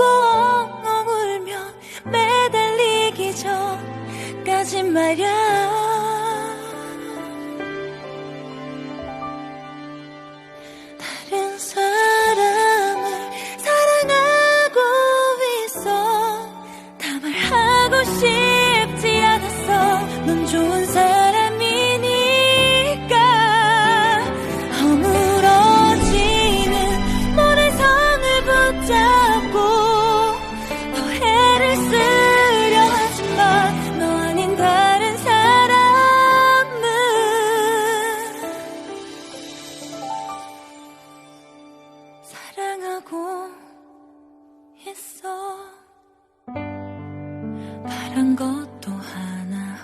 울고 엉엉 울며 매달리기 전까지 말야. 다른 사람을 사랑하고 있어. 다 말하고 싶어. 다른 것도 하나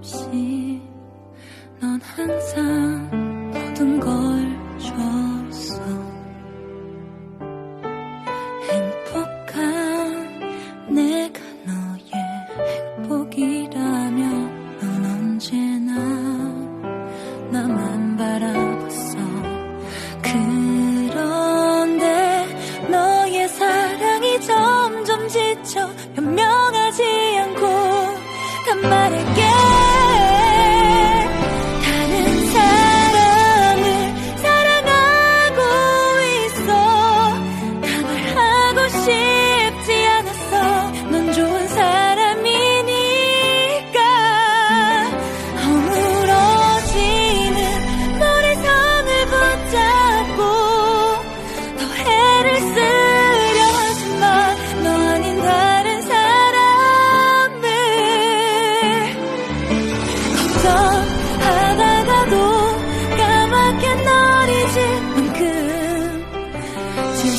없이 넌 항상 모든 걸 지쳐 변명하지 않고 단 말할게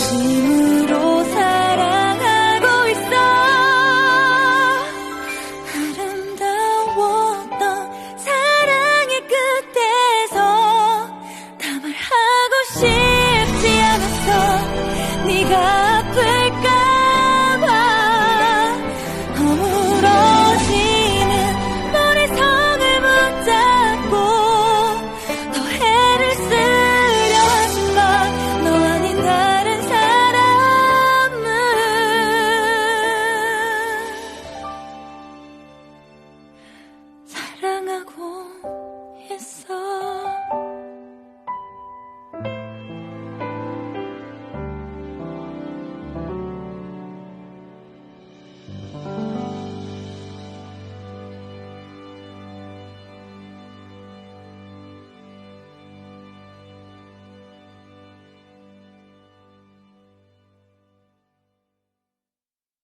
see.